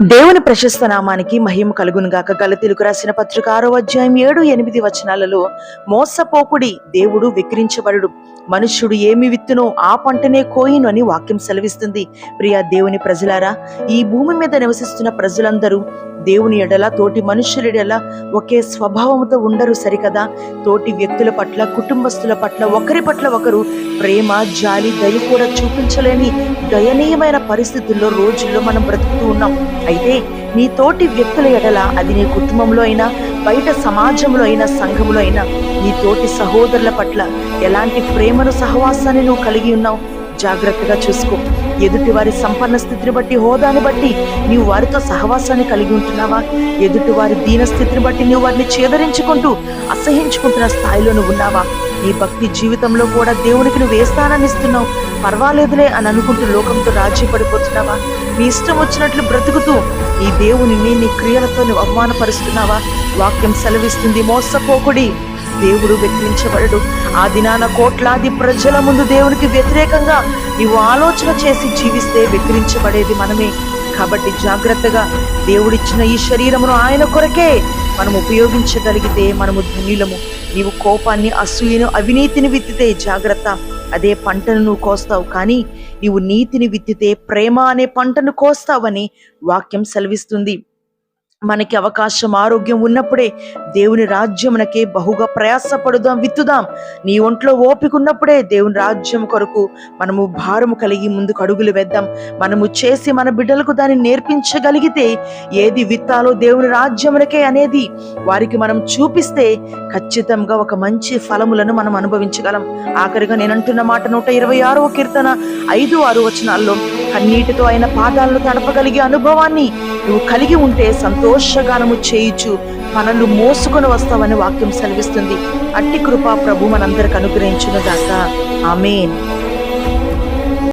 దేవుని ప్రశస్త నామానికి మహిమ కలుగునుగాక గల గలతీలకు రాసిన పత్రిక ఆరో అధ్యాయం ఏడు ఎనిమిది వచనాలలో మోసపోకుడి దేవుడు విక్రించబడు మనుష్యుడు ఏమి విత్తునో ఆ పంటనే కోయిను అని వాక్యం సెలవిస్తుంది. ప్రియా దేవుని ప్రజలారా ఈ భూమి మీద నివసిస్తున్న ప్రజలందరూ దేవుని ఎడల తోటి మనుషుల ఒకే స్వభావంతో ఉండరు సరికదా? తోటి వ్యక్తుల పట్ల కుటుంబస్తుల పట్ల ఒకరి పట్ల ఒకరు ప్రేమ జాలి దయ కూడా చూపించలేని దయనీయమైన పరిస్థితుల్లో రోజుల్లో మనం బ్రతుకుతూ ఉన్నాం. అయితే నీ తోటి వ్యక్తుల ఎడల అది నీ కుటుంబంలో అయినా బయట సమాజంలో అయినా సంఘంలో అయినా నీ తోటి సహోదరుల పట్ల ఎలాంటి ప్రేమను సహవాసాన్ని నువ్వు కలిగి ఉన్నావు? జాగ్రత్తగా చూసుకో. ఎదుటి వారి సంపన్న స్థితిని బట్టి హోదాని బట్టి నీవు వారితో సహవాసాన్ని కలిగి ఉంటున్నావా? ఎదుటి వారి దీన స్థితిని బట్టి నువ్వు వారిని చేదరించుకుంటూ అసహించుకుంటున్న స్థాయిలో నువ్వు ఉన్నావా? నీ భక్తి జీవితంలో కూడా దేవునికి నువ్వు ఏ స్థానాన్ని ఇస్తున్నావు? పర్వాలేదులే అని అనుకుంటూ లోకంతో రాజీ పడిపోతున్నావా నీ ఇష్టం వచ్చినట్లు బ్రతుకుతూ ఈ దేవుని నీ క్రియలతో నువ్వు అవమానపరుస్తున్నావా? వాక్యం సెలవిస్తుంది మోసపోకుడి. దేవుడు వెక్కిరించబడడు. ఆ దినాన కోట్లాది ప్రజల ముందు దేవునికి వ్యతిరేకంగా నీవు ఆలోచన చేసి జీవిస్తే వెక్కిరించబడేది మనమే. కాబట్టి జాగ్రత్తగా దేవుడిచ్చిన ఈ శరీరమును ఆయన కొరకే మనం ఉపయోగించగలిగితే మనము ధన్యులము. నీవు కోపాన్ని అసూయను అవినీతిని విత్తితే జాగ్రత్త. అదే పంటను నువ్వు కోస్తావు కానీ నీవు నీతిని విత్తితే ప్రేమ అనే పంటను కోస్తావని వాక్యం సెలవిస్తుంది. మనకి అవకాశం ఆరోగ్యం ఉన్నప్పుడే దేవుని రాజ్యమునకే బహుగా ప్రయాసపడుదాం విత్తుదాం. నీ ఒంట్లో ఓపిక ఉన్నప్పుడే దేవుని రాజ్యం కొరకు మనము భారము కలిగి ముందుకు అడుగులు వేద్దాం. మనము చేసి మన బిడ్డలకు దాన్ని నేర్పించగలిగితే ఏది విత్తాలో దేవుని రాజ్యమునకే అనేది వారికి మనం చూపిస్తే ఖచ్చితంగా ఒక మంచి ఫలములను మనం అనుభవించగలం. ఆఖరిగా నేను అంటున్న మాట నూట ఇరవై ఆరో కీర్తన ఐదు ఆరు వచనాల్లో కన్నీటితో ఆయన పాదాలను తడపగలిగే అనుభవాన్ని నువ్వు కలిగి ఉంటే సంతోషగానము చేయుచు పనులు మోసుకొని వస్తావని వాక్యం సెలవిస్తుంది. అట్టి కృపా ప్రభు మనందరికి అనుగ్రహించును గాక. ఆమెన్.